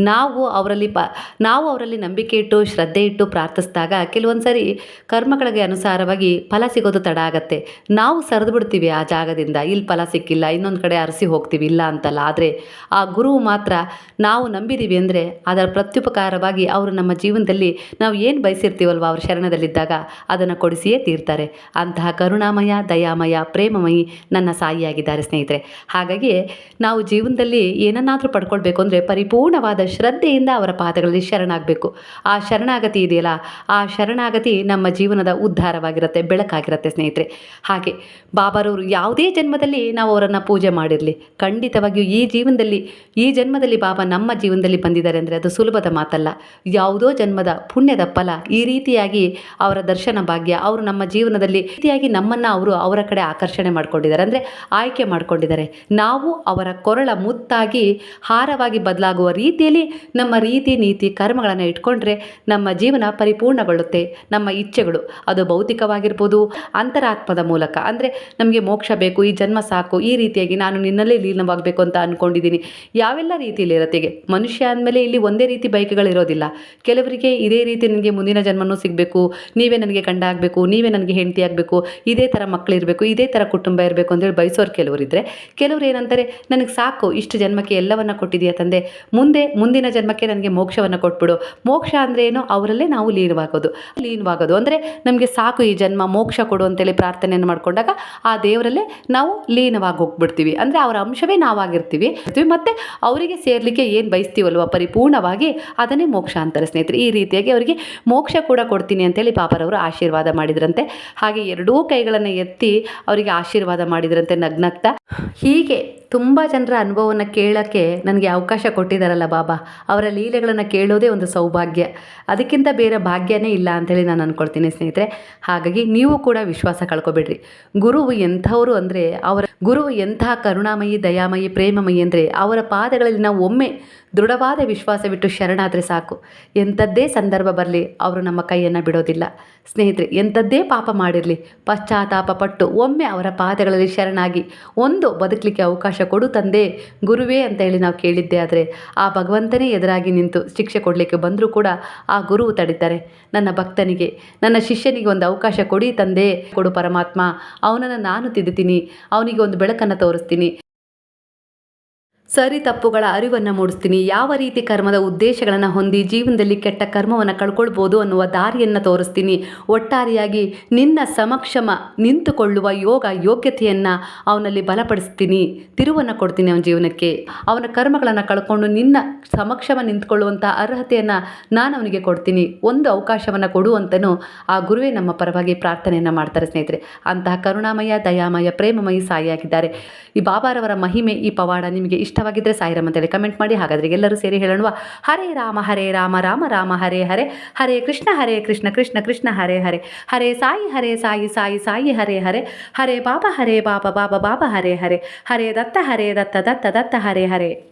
ನಾವು ಅವರಲ್ಲಿ ಪ, ನಾವು ಅವರಲ್ಲಿ ನಂಬಿಕೆ ಇಟ್ಟು, ಶ್ರದ್ಧೆ ಇಟ್ಟು ಪ್ರಾರ್ಥಿಸಿದಾಗ ಕೆಲವೊಂದು ಸಾರಿ ಕರ್ಮಗಳಿಗೆ ಅನುಸಾರವಾಗಿ ಫಲ ಸಿಗೋದು ತಡ ಆಗತ್ತೆ. ನಾವು ಸರಿದು ಬಿಡ್ತೀವಿ ಆ ಜಾಗದಿಂದ ಇಲ್ಲಿ ಫಲ ಸಿಕ್ಕಿಲ್ಲ, ಇನ್ನೊಂದು ಕಡೆ ಅರಸಿ ಹೋಗ್ತೀವಿ, ಇಲ್ಲ ಅಂತಲ್ಲ. ಆದರೆ ಆ ಗುರುವು ಮಾತ್ರ ನಾವು ನಂಬಿದ್ದೀವಿ ಅಂದರೆ ಅದರ ಪ್ರತ್ಯುಪಕಾರವಾಗಿ ಅವರು ನಮ್ಮ ಜೀವನದಲ್ಲಿ ನಾವು ಏನು ಬಯಸಿರ್ತೀವಲ್ವ ಅವ್ರ ಶರಣದಲ್ಲಿದ್ದಾಗ? ಅದನ್ನು ಕೊಡಿಸಿಯೇ ತೀರ್ತಾರೆ. ಅಂತಹ ಕರುಣಾಮಯ, ದಯಾಮಯ, ಪ್ರೇಮಮಯಿ ನನ್ನ ಸಾಯಿಯಾಗಿದ್ದಾರೆ ಸ್ನೇಹಿತರೆ. ಹಾಗಾಗಿ ನಾವು ಜೀವನದಲ್ಲಿ ಏನನ್ನಾದರೂ ಪಡ್ಕೊಳ್ಬೇಕು ಅಂದರೆ ಪರಿಪೂರ್ಣವಾದ ಶ್ರದ್ಧೆಯಿಂದ ಅವರ ಪಾದಗಳಲ್ಲಿ ಶರಣಾಗಬೇಕು. ಆ ಶರಣಾಗತಿ ಇದೆಯಲ್ಲ, ಆ ಶರಣಾಗತಿ ನಮ್ಮ ಜೀವನದ ಉದ್ಧಾರವಾಗಿರುತ್ತೆ, ಬೆಳಕಾಗಿರುತ್ತೆ ಸ್ನೇಹಿತರೆ. ಹಾಗೆ ಬಾಬಾರವರು ಯಾವುದೇ ಜನ್ಮದಲ್ಲಿ ನಾವು ಅವರನ್ನು ಪೂಜೆ ಮಾಡಿರಲಿ. ಖಂಡಿತವಾಗಿಯೂ ಈ ಜೀವನದಲ್ಲಿ, ಈ ಜನ್ಮದಲ್ಲಿ ಬಾಬಾ ನಮ್ಮ ಜೀವನದಲ್ಲಿ ಬಂದಿದ್ದಾರೆ ಅಂದರೆ ಅದು ಸುಲಭದ ಮಾತಲ್ಲ. ಯಾವುದೋ ಜನ್ಮದ ಪುಣ್ಯದ ಫಲ ಈ ರೀತಿಯಾಗಿ ಅವರ ದರ್ಶನ ಭಾಗ್ಯ, ಅವರು ನಮ್ಮ ಜೀವನದಲ್ಲಿ ರೀತಿಯಾಗಿ ನಮ್ಮನ್ನು ಅವರು ಅವರ ಕಡೆ ಆಕರ್ಷಣೆ ಮಾಡ್ಕೊಂಡಿದ್ದಾರೆ. ಅಂದರೆ ಆಯ್ಕೆ ಮಾಡ್ಕೊಂಡಿದ್ದಾರೆ. ನಾವು ಅವರ ಕೊರಳ ಮುತ್ತಾಗಿ ಹಾರವಾಗಿ ಬದಲಾಗುವ ರೀತಿಯಲ್ಲಿ ನಮ್ಮ ರೀತಿ, ನೀತಿ, ಕರ್ಮಗಳನ್ನು ಇಟ್ಕೊಂಡ್ರೆ ನಮ್ಮ ಜೀವನ ಪರಿಪೂರ್ಣಗೊಳ್ಳುತ್ತೆ. ನಮ್ಮ ಇಚ್ಛೆಗಳು, ಅದು ಭೌತಿಕವಾಗಿರ್ಬೋದು, ಅಂತರಾತ್ಮದ ಮೂಲಕ. ಅಂದರೆ ನಮಗೆ ಮೋಕ್ಷ ಬೇಕು, ಈ ಜನ್ಮ ಸಾಕು, ಈ ರೀತಿಯಾಗಿ ನಾನು ನಿನ್ನಲ್ಲೇ ಲೀನವಾಗಬೇಕು ಅಂತ ಅಂದ್ಕೊಂಡಿದ್ದೀನಿ ಯಾವೆಲ್ಲ ರೀತಿಯಲ್ಲಿ ಇರತ್ತೆಗೆ ಮನುಷ್ಯ ಅಂದಮೇಲೆ ಇಲ್ಲಿ ಒಂದೇ ರೀತಿ ಬೈಕ್ಗಳಿರೋದಿಲ್ಲ ಕೆಲವರಿಗೆ ಇದೇ ರೀತಿ ನನಗೆ ಮುಂದಿನ ಜನ್ಮನೂ ಸಿಗಬೇಕು, ನೀವೇ ನನಗೆ ಗಂಡ ಆಗಬೇಕು, ನೀವೇ ನನಗೆ ಹೆಂಡತಿ ಆಗಬೇಕು, ಇದೇ ಥರ ಮಕ್ಕಳಿರಬೇಕು ಇದೇ ಥರ ಕುಟುಂಬ ಇರಬೇಕು ಅಂತೇಳಿ ಬಯಸೋರು ಕೆಲವರಿದ್ದರೆ ಕೆಲವರು ಏನಂತಾರೆ, ನನಗೆ ಸಾಕು, ಇಷ್ಟು ಜನ್ಮಕ್ಕೆ ಎಲ್ಲವನ್ನು ಕೊಟ್ಟಿದೆಯಾ ತಂದೆ, ಮುಂದೆ, ಮುಂದಿನ ಜನ್ಮಕ್ಕೆ ನನಗೆ ಮೋಕ್ಷವನ್ನು ಕೊಟ್ಬಿಡು. ಮೋಕ್ಷ ಅಂದರೆ ಏನು? ಅವರಲ್ಲೇ ನಾವು ಲೀನವಾಗೋದು ಲೀನವಾಗೋದು. ಅಂದರೆ ನಮಗೆ ಸಾಕು ಈ ಜನ್ಮ, ಮೋಕ್ಷ ಕೊಡು ಅಂತೇಳಿ ಪ್ರಾರ್ಥನೆಯನ್ನು ಮಾಡ್ಕೊಂಡಾಗ ಆ ದೇವರಲ್ಲೇ ನಾವು ಲೀನವಾಗಿ ಹೋಗ್ಬಿಡ್ತೀವಿ. ಅಂದರೆ ಅವರ ಅಂಶವೇ ನಾವಾಗಿರ್ತೀವಿ. ಮತ್ತು ಅವರಿಗೆ ಸೇರಲಿಕ್ಕೆ ಏನು ಬಯಸ್ತೀವಲ್ವ? ಪರಿಪೂರ್ಣವಾಗಿ ಅದನ್ನೇ ಮೋಕ್ಷ ಅಂತಾರೆ ಸ್ನೇಹಿತರೆ. ಈ ರೀತಿಯಾಗಿ ಅವರಿಗೆ ಮೋಕ್ಷ ಕೂಡ ಕೊಡ್ತೀನಿ ಅಂತೇಳಿ ಪಾಪರವರು ಆಶೀರ್ವಾದ ಮಾಡಿದ್ರಂತೆ. ಹಾಗೆ ಎರಡೂ ಕೈಗಳನ್ನು ಎತ್ತಿ ಅವರಿಗೆ ಆಶೀರ್ವಾದ ಮಾಡಿದ್ರಂತೆ ನಗ್ನಗ್ತಾ. ಹೀಗೆ ತುಂಬ ಜನರ ಅನುಭವವನ್ನು ಕೇಳೋಕ್ಕೆ ನನಗೆ ಅವಕಾಶ ಕೊಟ್ಟಿದ್ದಾರಲ್ಲ ಬಾಬಾ. ಅವರ ಲೀಲೆಗಳನ್ನು ಕೇಳೋದೇ ಒಂದು ಸೌಭಾಗ್ಯ. ಅದಕ್ಕಿಂತ ಬೇರೆ ಭಾಗ್ಯನೇ ಇಲ್ಲ ಅಂಥೇಳಿ ನಾನು ಅಂದ್ಕೊಳ್ತೀನಿ ಸ್ನೇಹಿತರೆ. ಹಾಗಾಗಿ ನೀವು ಕೂಡ ವಿಶ್ವಾಸ ಕಳ್ಕೊಬೇಡ್ರಿ. ಗುರುವು ಎಂಥವರು ಅಂದರೆ ಅವರ ಗುರು ಎಂಥ ಕರುಣಾಮಯಿ, ದಯಾಮಯಿ, ಪ್ರೇಮಮಯಿ ಅಂದರೆ ಅವರ ಪಾದಗಳಲ್ಲಿ ನಾವು ಒಮ್ಮೆ ದೃಢವಾದ ವಿಶ್ವಾಸವಿಟ್ಟು ಶರಣಾದರೆ ಸಾಕು. ಎಂಥದ್ದೇ ಸಂದರ್ಭ ಬರಲಿ, ಅವರು ನಮ್ಮ ಕೈಯನ್ನು ಬಿಡೋದಿಲ್ಲ. ಸ್ನೇಹಿತರೆ, ಎಂಥದ್ದೇ ಪಾಪ ಮಾಡಿರಲಿ, ಪಶ್ಚಾತ್ತಾಪ ಪಟ್ಟು ಒಮ್ಮೆ ಅವರ ಪಾದಗಳಲ್ಲಿ ಶರಣಾಗಿ ಒಂದು ಬದುಕಲಿಕ್ಕೆ ಅವಕಾಶ ಕೊಡು ತಂದೆ. ಗುರುವೇ ಅಂತ ಹೇಳಿ ನಾವು ಕೇಳಿದ್ದೆ ಆದರೆ ಆ ಭಗವಂತನೇ ಎದುರಾಗಿ ನಿಂತು ಶಿಕ್ಷೆ ಕೊಡಲಿಕ್ಕೆ ಬಂದರೂ ಕೂಡ ಆ ಗುರುವು ತಡೀತಾರೆ. ನನ್ನ ಭಕ್ತನಿಗೆ, ನನ್ನ ಶಿಷ್ಯನಿಗೆ ಒಂದು ಅವಕಾಶ ಕೊಡಿ ತಂದೆ. ಕೊಡು ಪರಮಾತ್ಮ, ಅವನನ್ನು ನಾನು ತಿದ್ದುತ್ತೀನಿ. ಅವನಿಗೆ ಒಂದು ಬೆಳಕನ್ನು ತೋರಿಸ್ತೀನಿ. ಸರಿ ತಪ್ಪುಗಳ ಅರಿವನ್ನು ಮೂಡಿಸ್ತೀನಿ. ಯಾವ ರೀತಿ ಕರ್ಮದ ಉದ್ದೇಶಗಳನ್ನು ಹೊಂದಿ ಜೀವನದಲ್ಲಿ ಕೆಟ್ಟ ಕರ್ಮವನ್ನು ಕಳ್ಕೊಳ್ಬೋದು ಅನ್ನುವ ದಾರಿಯನ್ನು ತೋರಿಸ್ತೀನಿ. ಒಟ್ಟಾರೆಯಾಗಿ ನಿನ್ನ ಸಮಕ್ಷಮ ನಿಂತುಕೊಳ್ಳುವ ಯೋಗ ಯೋಗ್ಯತೆಯನ್ನು ಅವನಲ್ಲಿ ಬಲಪಡಿಸ್ತೀನಿ. ತಿರುವನ್ನು ಕೊಡ್ತೀನಿ ಅವನ ಜೀವನಕ್ಕೆ. ಅವನ ಕರ್ಮಗಳನ್ನು ಕಳ್ಕೊಂಡು ನಿನ್ನ ಸಮಕ್ಷಮ ನಿಂತುಕೊಳ್ಳುವಂಥ ಅರ್ಹತೆಯನ್ನು ನಾನು ಅವನಿಗೆ ಕೊಡ್ತೀನಿ. ಒಂದು ಅವಕಾಶವನ್ನು ಕೊಡು ಆ ಗುರುವೇ ನಮ್ಮ ಪರವಾಗಿ ಪ್ರಾರ್ಥನೆಯನ್ನು ಮಾಡ್ತಾರೆ ಸ್ನೇಹಿತರೆ. ಅಂತಹ ಕರುಣಾಮಯ, ದಯಾಮಯ, ಪ್ರೇಮಮಯಿ ಸಾಯಿಯಾಗಿದ್ದಾರೆ. ಈ ಬಾಬಾರವರ ಮಹಿಮೆ, ಈ ಪವಾಡ ನಿಮಗೆ ಇಷ್ಟವಾಗಿದ್ದರೆ ಸಾಯಿರಮ್ ಅಂತೇಳಿ ಕಮೆಂಟ್ ಮಾಡಿ. ಹಾಗಾದರೆ ಎಲ್ಲರೂ ಸೇರಿ ಹೇಳೋಣ ಹರೇ ರಾಮ ಹರೇ ರಾಮ ರಾಮ ರಾಮ, ಹರೇ ಹರೇ. ಹರೇ ಕೃಷ್ಣ ಹರೇ ಕೃಷ್ಣ ಕೃಷ್ಣ ಕೃಷ್ಣ, ಹರೇ ಹರೇ. ಹರೇ ಸಾಯಿ ಹರೇ ಸಾಯಿ ಸಾಯಿ ಸಾಯಿ, ಹರೇ ಹರೇ. ಹರೇ ಬಾಬಾ ಹರೇ ಬಾಬಾ ಬಾಬಾ ಬಾಬಾ ಹರೇ ಹರೇ. ಹರೇ ದತ್ತ ಹರೇ ದತ್ತ ದತ್ತ ದತ್ತ, ಹರೇ ಹರೇ.